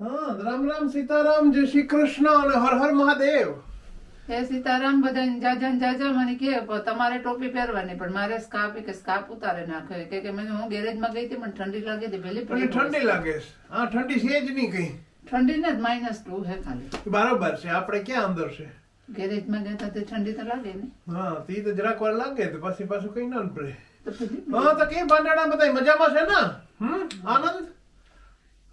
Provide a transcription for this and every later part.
હા રામ રામ સીતારામ જય શ્રી કૃષ્ણ અને હર હર મહાદેવ. એ સીતારામ બધા જાજા ને જાજા મને કે તમારે ટોપી પહેરવાની પણ મારે સ્કાર્ફ કે સ્કાર્ફ ઉતારે નાખ્યો કે કે મેં હું ગેરેજમાં ગઈ હતી પણ ઠંડી લાગી હતી પેલી પણ ઠંડી લાગે છે. હા ઠંડી છે જ નહીં કઈ. ઠંડી ને માઇનસ ટુ હે ખાલી. બરાબર છે આપણે ક્યાં અંદર છે? ગેરેજમાં ગયા હતા તે ઠંડી તો લાગે ને. હા તી તો જરાક વાર લાગે તો પછી પાછું કઈ ના પડે હા તો કે ભાંડાડા બધા મજામાં છે ને? હમ આનંદ?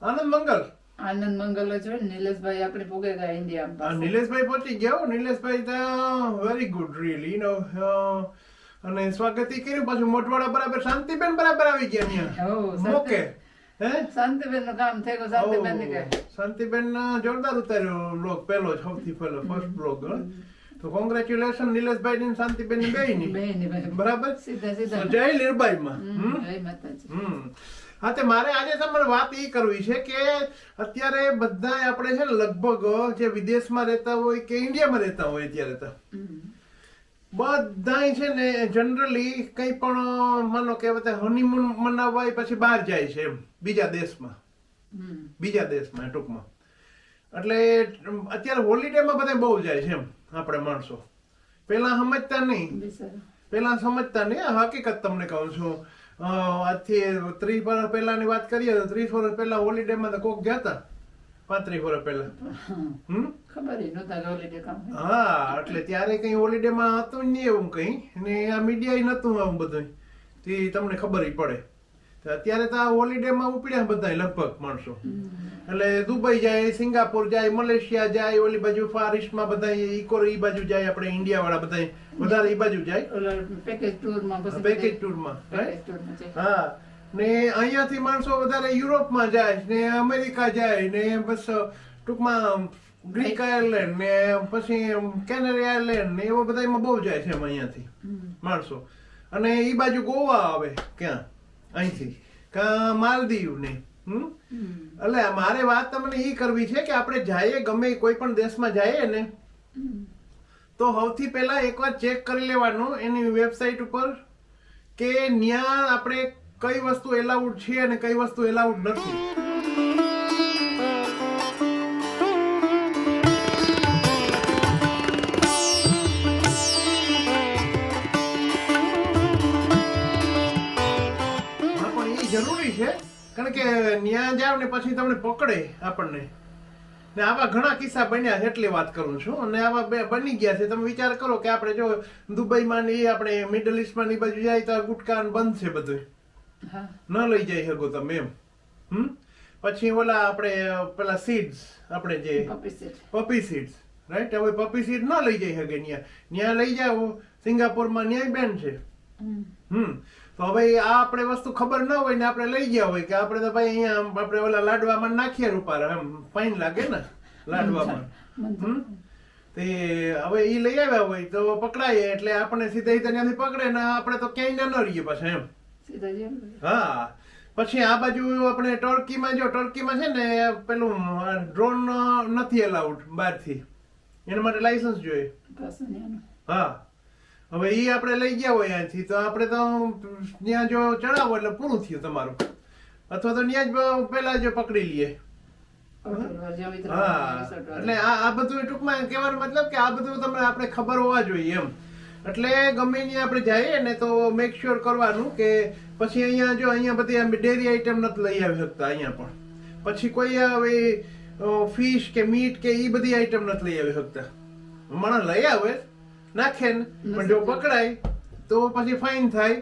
આનંદ મંગલ. આનંદ મંગલ જ હોય નિલેશભાઈ આપણે પૂગે ગયા ઇન્ડિયા નિલેશભાઈ પહોંચી ગયા. નિલેશભાઈ તો વેરી ગુડ રીલી નો અને સ્વાગત કર્યું. પાછું મોટવાડા બરાબર શાંતિબેન બરાબર આવી ગયા અહીંયા ઓકે હે? શાંતિબેનનું કામ થઈ ગયું શાંતિબેન ને શાંતિબેન ના જોરદાર ઉતાર્યો બ્લોગ પહેલો જ સૌથી પહેલો ફર્સ્ટ બ્લોગ તો કોંગ્રેચ્યુલેશન નિલેશભાઈ ની શાંતિબેનની બે ની બરાબર? સીધા સીધા. જય જય માતાજી. હમ. હા તે મારે આજે તમારે વાત એ કરવી છે કે અત્યારે બધા આપણે છે લગભગ જે વિદેશમાં રહેતા હોય કે ઇન્ડિયામાં રહેતા હોય અત્યારે તો બધા છે ને જનરલી કંઈ પણ માનો કે બધા હનીમૂન મનાવવા પછી બહાર જાય છે એમ બીજા દેશમાં. બીજા દેશમાં ટૂંકમાં. એટલે અત્યારે હોલિડેમાં બધા બહુ જાય છે એમ આપણે માણસો. પેલા સમજતા નહીં. પેલા સમજતા નહીં. હકીકત તમને કહું છું. આજથી ત્રીસ વર્ષ પહેલાની વાત કરીએ તો ત્રીસ વર્ષ પહેલા હોલિડેમાં તો કોક જતા પાંત્રીસ વર્ષ પહેલા. હમ. ખબર હોય. હા એટલે ત્યારે કઈ હોલિડેમાં હતું જ નહીં એવું કઈ. ને આ મીડિયા નતું આવું બધું તે તમને ખબર પડે. અત્યારે તો હોલિડેમાં ઉપડ્યા બધા લગભગ માણસો. એટલે દુબઈ જાય સિંગાપુર જાય મલેશિયા જાય ઓલી બાજુ ફાર ઈસ્ટમાં બધા ઈકોર ઈ બાજુ જાય આપણે ઇન્ડિયા વાળા બધા વધારે ઈ બાજુ જાય. પેકેજ ટૂરમાં પેકેજ ટૂરમાં. હા. ને અહીંયાથી માણસો વધારે યુરોપમાં જાય ને અમેરિકા જાય ને બસ ટૂંકમાં ગ્રીક આયર્લેન્ડ ને પછી કેનેરી આયર્લેન્ડ ને એવા બધા એમાં બહુ જાય છે અહીંયાથી માણસો. અને એ બાજુ ગોવા આવે ક્યાં? અહીંથી. કા માલદીવ ને હમ? હમ. એટલે મારે વાત તમને એ કરવી છે કે આપણે જઈએ ગમે કોઈ પણ દેશમાં જઈએ ને તો સૌથી પહેલા એકવાર ચેક કરી લેવાનું એની વેબસાઇટ ઉપર કે ન્યા આપણે કઈ વસ્તુ એલાઉડ છે અને કઈ વસ્તુ એલાઉડ નથી. જરૂરી છે કારણ કે ન્યા જાવ ને પછી તમને પકડે આપણને. ને આવા ઘણા કિસ્સા બન્યા છે એટલે વાત કરું છું. અને આવા બે બની ગયા છે. તમે વિચાર કરો કે આપણે જો દુબઈમાં ને આપણે મિડલ ઇસ્ટમાં ની બાજુ જાય તો ગુટકા બંધ છે બધું. ન લઈ જઈ શકો તમે એમ. હમ? પછી ઓલા આપણે પેલા સીડ્સ આપણે જે પપી સીડ્સ રાઈટ હવે પપી સીડ ન લઈ જઈ શકે ન્યા. ન્યા લઈ જાઓ. સિંગાપુરમાં ન્યાય બેન છે. હમ. તો હવે આ આપણે વસ્તુ ખબર ન હોય ને આપણે લઈ ગયા હોય કે આપણે તો ભાઈ અહીંયા આપણે ઓલા લાડવામાં નાખીએ રૂપાર એમ ફાઇન લાગે ને લાડવામાં. તે હવે એ લઈ આવ્યા હોય તો પકડાય એટલે આપણે સીધા ત્યાંથી પકડે ને આપણે તો ક્યાંય ન રહીએ પાછા એમ. હા. પછી આ બાજુ આપણે ટર્કીમાં જો ટર્કીમાં છે ને પેલું ડ્રોન નથી અલાઉડ બહારથી. એના માટે લાયસન્સ જોઈએ. હા. હવે એ આપણે લઈ ગયા હોય અહીંયાથી તો આપણે તો ત્યાં જો ચડાવો એટલે પૂરું થયું તમારું. અથવા તો ત્યાં જ પેલા જ પકડી લઈએ. હા? એટલે આ આ બધું ટૂંકમાં કહેવાનો મતલબ કે આ બધું તમને આપણે ખબર હોવા જોઈએ એમ. એટલે ગમે ત્યાં આપણે જઈએ ને તો મેક શ્યોર કરવાનું કે પછી અહીંયા જો અહીંયા બધી ડેરી આઈટમ નથી લઈ આવી શકતા અહીંયા પણ. પછી કોઈ હવે ફિશ કે મીટ કે એ બધી આઈટમ નથી લઈ આવી શકતા. માણસ લઈ આવે. નાખે ને પણ જો પકડાય તો પછી ફાઇન થાય.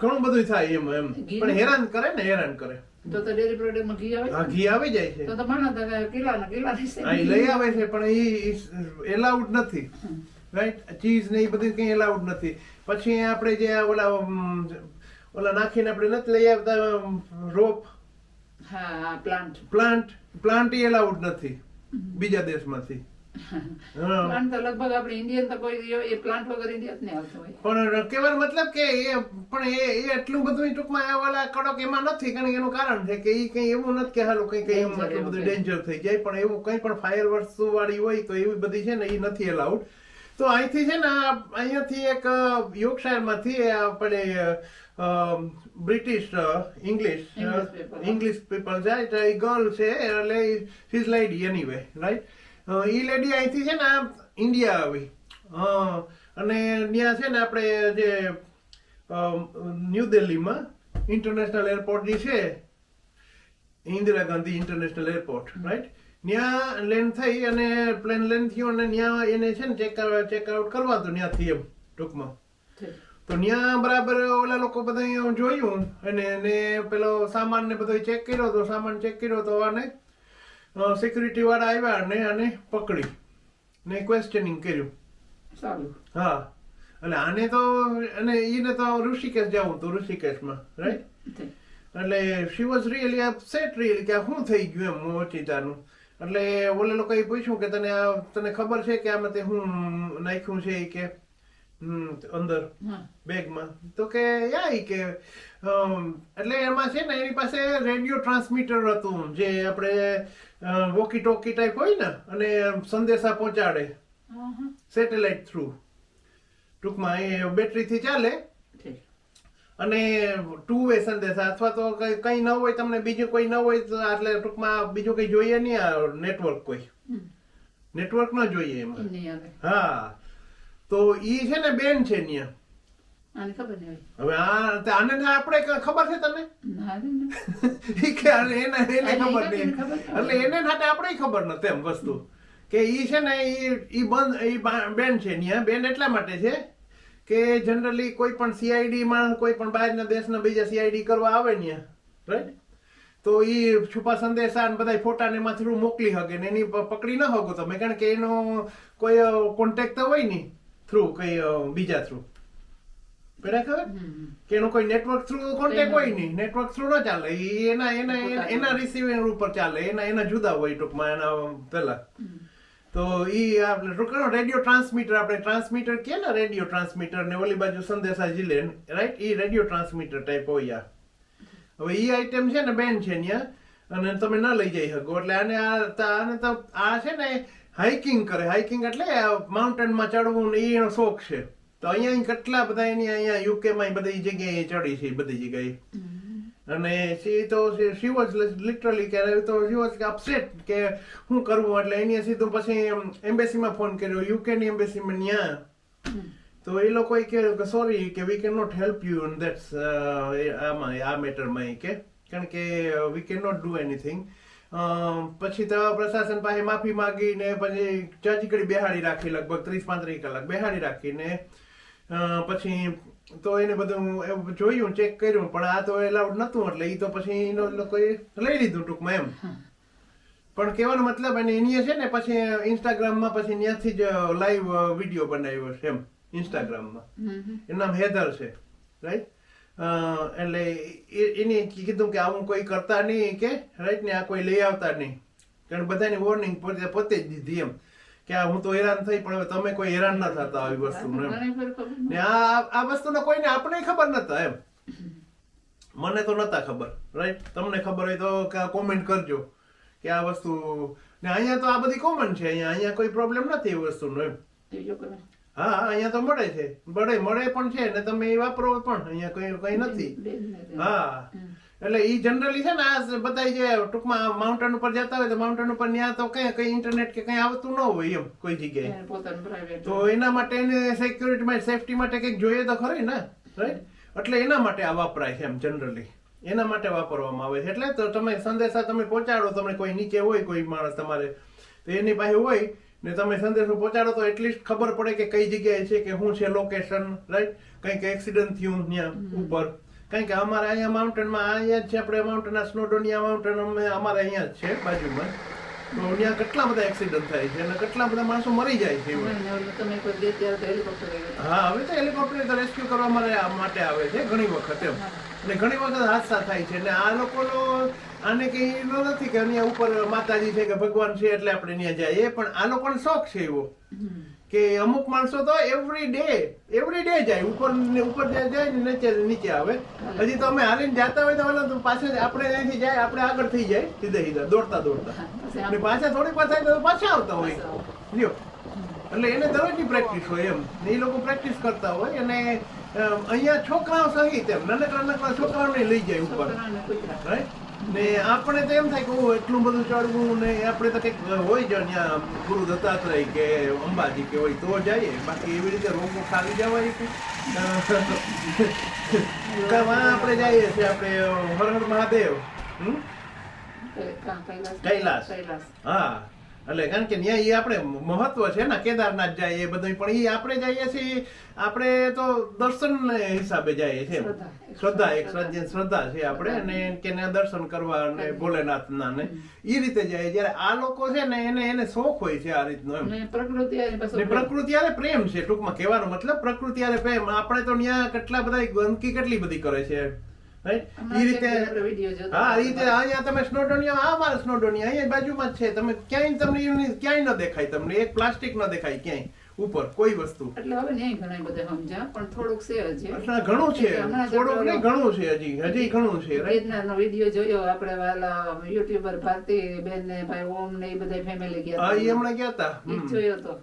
ઘણું બધું થાય એમ એમ. પણ હેરાન કરે ને હેરાન કરે. તો તો ડેરી પ્રોડક્ટમાં ઘી આવે હા ઘી આવી જાય છે. તો તો માણસ કિલા. હા એ લઈ આવે છે પણ એ એલાઉડ નથી. રાઈટ ચીઝ ને એ બધું કઈ એલાઉડ નથી. પછી આપણે જે ઓલા ઓલા નાખીને આપણે નથી લઈ આવતા રોપ. હા પ્લાન્ટ પ્લાન્ટ પ્લાન્ટ એલાઉડ નથી. બીજા દેશમાંથી. પ્લાન્ટ તો લગભગ આપણે ઇન્ડિયન તો કોઈ એ પ્લાન્ટ વગર ઇન્ડિયા જ નહીં આવતો હોય. પણ કહેવાનો મતલબ કે એ પણ એ એ એટલું બધું ટૂંકમાં આ કડક એમાં નથી કારણ એનું કારણ છે કે એ કઈ એવું નથી કે હાલો કઈ કઈ એમ Danger બધું ડેન્જર થઈ જાય પણ એવું કઈ પણ ફાયર વસ્તુ વાળી હોય તો એવી બધી છે ને એ નથી એલાઉડ તો અહીંથી છે ને અહીંયાથી એક યોગશાયરમાંથી આપણે બ્રિટિશ ઇંગ્લિશ ઇંગ્લિશ પીપલ જાય એ ગર્લ છે એટલે ફીઝ લાઈડ એની વે રાઈટ એ લેડી અહીંથી છે ને આ ઇન્ડિયા આવી. હા અને ત્યાં છે ને આપણે જે ન્યૂ દિલ્હીમાં ઇન્ટરનેશનલ એરપોર્ટ જે છે Indira Gandhi international airport right ત્યાં લેન્ડ થઈ અને પ્લેન લેન્ડ થયો અને ત્યાં એને છે ને ચેક ચેકઆઉટ કરવા તો ત્યાંથી એમ ટૂંકમાં. તો ત્યાં બરાબર ઓલા લોકો બધા જોયું અને એને પેલો સામાન ને બધો ચેક કર્યો તો સામાન ચેક કર્યો તો આને સિક્યુરિટી વાળા આવ્યા અને આને પકડી ને ક્વેશ્ચનિંગ કર્યું. સારું. હા. એટલે આને તો અને એને તો ઋષિકેશ જવું હતું ઋષિકેશમાં રાઈટ એટલે she was really upset really કે શું થઈ ગયું એમ મોચિતાનું એટલે ઓલે લોકોએ પૂછ્યું કે તને આ તને ખબર છે કે આમાં તે હું નાખ્યું છે કે અંદર. બેગમાં. તો કે યા કે એટલે એમાં છે ને એની પાસે રેડિયો ટ્રાન્સમીટર હતું જે આપણે વોકી ટોકી ટાઈપ હોય ને અને સંદેશા પહોંચાડે. સેટેલાઇટ થ્રુ ટૂંકમાં એ બેટરીથી ચાલે. અને ટુ વે સંદેશા અથવા તો કઈ કઈ ન હોય તમને બીજું કોઈ ન હોય તો એટલે ટૂંકમાં બીજું કઈ જોઈએ નહીં આ નેટવર્ક કોઈ. નેટવર્ક ન જોઈએ એમાં. હા. તો ઈ છે ને બેન છે ન્યા. આને ખબર નહીં હવે આ તે આને ને આપણે ખબર છે તને? ના ના. ઈ કે એને એને એને ખબર નહીં. એટલે એને સાથે આપણે ખબર નથી એમ વસ્તુ. કે ઈ છે ને ઈ ઈ બંધ ઈ બેન છે ન્યા. બેન એટલા માટે છે કે જનરલી કોઈ પણ સીઆઈડી માં કોઈ પણ બહારના દેશના બીજા સીઆઈડી કરવા આવે ન્યા. રાઈટ તો ઈ છુપા સંદેશા અને બધા ફોટા ને એમાં થ્રુ મોકલી શકે ને એની પકડી ન શકો તમે. કારણ કે એનો કોઈ કોન્ટેક્ટ તો હોય નહીં થ્રુ કઈ બીજા થ્રુ પેલા ખબર? કે એનો કોઈ નેટવર્ક થ્રુ કોન્ટેક હોય નહીં. નેટવર્ક થ્રુ ના ચાલે. એના એના એના- રિસીવિંગ ઉપર ચાલે. એના એના જુદા હોય ટૂંકમાં એના પેલા. તો ઈ આપણે ટૂંકમાં રેડિયો ટ્રાન્સમીટર આપણે ટ્રાન્સમીટર કે ને રેડિયો ટ્રાન્સમીટર ને ઓલી બાજુ સંદેશા જીલે રાઈટ ઈ રેડિયો ટ્રાન્સમીટર ટાઈપ હોય આ. હવે ઈ આઈટમ છે ને બેન છે ન્યા. અને તમે ન લઈ જઈ શકો. એટલે આને આ આને તો આ છે ને હાઇકિંગ કરે. હાઇકિંગ એટલે માઉન્ટેનમાં ચડવું ને એનો શોખ છે. તો અહીંયા કેટલા બધા એની અહીંયા યુકેમાં બધી જગ્યાએ ચડી છે બધી જગ્યાએ. અને સી તો શી વોઝ લિટરલી કે તો શી વોઝ અપસેટ કે શું કરવું એટલે એની સીધું પછી એમ્બેસીમાં ફોન કર્યો. યુકેની એમ્બેસીમાં ત્યાં તો એ કહ્યું કે સોરી કે we can not help you in that's આમાં, આ મેટરમાં કે. કારણ કે we can not do anything પછી તો પ્રશાસન પાસે માફી માંગીને પછી જજ કરી બેહાડી રાખી લગભગ ત્રીસ પાંત્રીસ કલાક બેહાડી રાખીને પછી તો એને બધું જોયું ચેક કર્યું પણ આ તો એલાઉડ નતું એટલે એ તો પછી એનો લોકોએ લઈ લીધું ટૂંકમાં એમ. પણ કહેવાનો મતલબ એને એની છે ને પછી ઇન્સ્ટાગ્રામમાં પછી ત્યાંથી જ લાઈવ વીડિયો બનાવ્યો છે એમ ઇન્સ્ટાગ્રામમાં. એનું નામ હેધર છે રાઈટ એટલે એને કીધું કે આવું કોઈ કરતા નહીં કે રાઈટ ને આ કોઈ લઈ આવતા નહીં. કારણ બધાની વોર્નિંગ પોતે પોતે જ દીધી એમ. કે આ હું તો હેરાન થઈ પણ હવે તમે કોઈ હેરાન ના થતા આવી ખબર ને આ આ વસ્તુને કોઈને આપણે ખબર નતા એમ. મને તો નતા ખબર રાઈટ તમને ખબર હોય તો કોમેન્ટ કરજો કે આ વસ્તુ ને અહીંયા તો આ બધી કોમન છે અહીંયા અહીંયા કોઈ પ્રોબ્લેમ નથી એ વસ્તુનો એમ. હા અહીંયા તો મળે છે. મળે મળે પણ છે ને તમે એ વાપરો પણ અહીંયા કઈ કઈ નથી. હા. એટલે ઈ જનરલી છે ને આ બધા જે ટૂંકમાં માઉન્ટેન ઉપર જતા હોય તો માઉન્ટેન ઉપર ત્યાં તો કઈ કઈ ઇન્ટરનેટ કે કઈ આવતું ન હોય એમ કોઈ જગ્યાએ. તો એના માટે એને સિક્યુરિટી માટે સેફટી માટે કંઈક જોઈએ તો ખરી ને રાઈટ એટલે એના માટે આ વપરાય છે એમ જનરલી એના માટે વાપરવામાં આવે છે. એટલે તો તમે સંદેશા તમે પહોંચાડો તમે કોઈ નીચે હોય કોઈ માણસ તમારે તો એની પાસે હોય ને તમે સંદેશો પહોંચાડો તો એટલીસ્ટ ખબર પડે કે કઈ જગ્યાએ છે કે શું છે લોકેશન રાઈટ કંઈક એક્સિડન્ટ થયું ત્યાં ઉપર. કારણ કે અમારે અહીંયા માઉન્ટેનમાં અહીંયા જ છે આપણે માઉન્ટેનના સ્નોડોનિયા માઉન્ટેન અમે અમારે અહીંયા જ છે બાજુમાં. તો ત્યાં કેટલા બધા એક્સિડન્ટ થાય છે અને કેટલા બધા માણસો મરી જાય છે. હા હવે તો હેલિકોપ્ટર રેસ્ક્યુ કરવા માટે આવે છે ઘણી વખત એમ. અને ઘણી વખત હાદસા થાય છે. અને આ લોકોનો આને કઈ એનો નથી કે અહીંયા ઉપર માતાજી છે કે ભગવાન છે એટલે આપણે ત્યાં જઈએ પણ આ લોકોને શોખ છે એવો. કે અમુક માણસો તો એવરી ડે એવરી ડે જાય. ઉપર ને ઉપર જાય ને નીચે નીચે આવે. હજી તો અમે હાલીને જાતા હોય તો ઓલા તો પાછળ આપણે અહીંથી જાય આપણે આગળ થઈ જાય સીધા સીધા દોડતા દોડતા. અને પાછા થોડી થાય તો પાછા આવતા હોય. લ્યો. એટલે એને દરરોજની પ્રેક્ટિસ હોય એમ. એ લોકો પ્રેક્ટિસ કરતા હોય અને અહીંયા છોકરાઓ સહિત એમ નાનકડા નાનકડા છોકરાઓને લઈ જાય ઉપર. રાઈટ ને આપણે તો એમ થાય કે હું એટલું બધું ચડવું ને આપણે તો કંઈક હોય જ ત્યાં ગુરુ દત્તાત્રેય કે અંબાજી કે હોય તો જઈએ બાકી એવી રીતે રોગો ખાલી જવાય કે આપણે જઈએ છીએ આપણે હર હર મહાદેવ. કૈલાસ. કૈલાસ. હા. એટલે કારણ કે ન્યાય એ આપણે મહત્વ છે ને કેદારનાથ જાય એ બધું પણ એ આપણે જઈએ છીએ આપણે તો દર્શન હિસાબે જઈએ છીએ શ્રદ્ધા. એક શ્રદ્ધા છે આપણે અને કે દર્શન કરવા અને ભોલેનાથના ને એ રીતે જાય જ્યારે આ લોકો છે ને એને એને શોખ હોય છે આ રીતનો એમ. પ્રકૃતિ પ્રકૃતિ આરે પ્રેમ છે ટૂંકમાં કહેવાનો મતલબ પ્રકૃતિ આરે પ્રેમ. આપણે તો ત્યાં કેટલા બધા ગંદકી કેટલી બધી કરે છે. જ રીતે હા એ રીતે અહીંયા તમે સ્નોડોનિયા આ મારા સ્નોડોનિયા અહીંયા બાજુમાં જ છે. તમે ક્યાંય તમને ક્યાંય ન દેખાય તમને. એક પ્લાસ્ટિક ન દેખાય ક્યાંય. ઉપર કોઈ વસ્તુ. એટલે હવે નહીં ઘણા બધા સમજ્યા પણ થોડુંક છે હજી. એટલે ઘણું છે. થોડુંક નહીં ઘણું છે હજી. હજી ઘણું છે? વેદનાનો વીડિયો જોયો આપણે વાલા યુટ્યુબર ભારતી બેન ને ભાઈ ઓમ ને એ બધા ફેમિલી ગયા હા એ. હમણાં ગયા હતા. જોયો તો.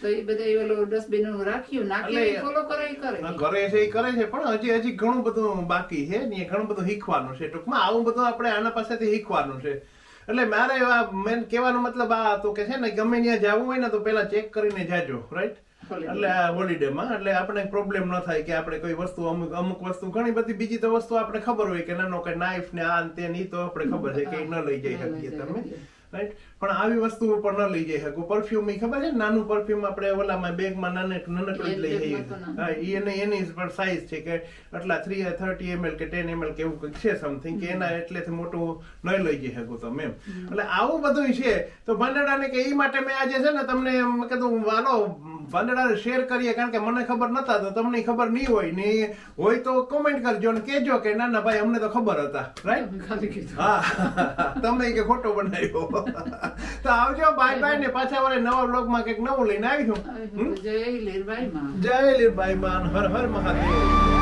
તો એ બધા ઓલો ડસ્ટબિનનું રાખ્યું નાખ્યું ફોલો કરે કરે. કરે છે એ કરે છે પણ હજી હજી ઘણું બધું બાકી છે ને ઘણું બધું શીખવાનું છે ટૂંકમાં. આવું બધું આપણે આના પાસેથી શીખવાનું છે. એટલે મારે મેન કહેવાનો મતલબ આ હતો કે છે ને ગમે ત્યાં જવું હોય ને તો પેલા ચેક કરીને જાજો રાઈટ એટલે આ હોલિડેમાં એટલે આપણે પ્રોબ્લેમ ન થાય કે આપણે કોઈ વસ્તુ અમુક અમુક વસ્તુ ઘણી બધી બીજી તો વસ્તુ આપણે ખબર હોય કે નાનો કે નાઈફ ને આ તે ની તો આપણે ખબર છે કે ન લઈ જઈ શકીએ તમે. રાઈટ પણ આવી વસ્તુ પણ ન લઈ જઈ શકો. પરફ્યુમ ઈ ખબર છે? નાનું પરફ્યુમ આપણે ઓલામાં બેગમાં નાને નાનકડું જ લઈ જઈએ. એની એની પણ સાઈઝ છે કે આટલા થ્રી થર્ટી એમએલ કે ટેન એમએલ કે એવું કંઈક છે સમથિંગ કે એના એટલેથી મોટું ન લઈ જઈ શકો તમે એમ. એટલે આવું બધું છે. તો ભાંડડાને કે એ માટે મેં આજે છે ને તમને એમ કીધું હાલો ભાંડડાને શેર કરીએ કારણ કે મને ખબર નતા તો તમને ખબર નહીં હોય ને હોય તો કોમેન્ટ કરજો ને કેજો કે ના ના ભાઈ અમને તો ખબર હતા રાઈટ હા તમે કે ખોટો બનાવ્યો. તો આવજો બાય બાય ને પાછા વળે નવા બ્લોગમાં કંઈક નવું લઈને આવીશું. જય લીરબાઈ માં જય લીરબાઈ માન. હર હર મહાદેવ.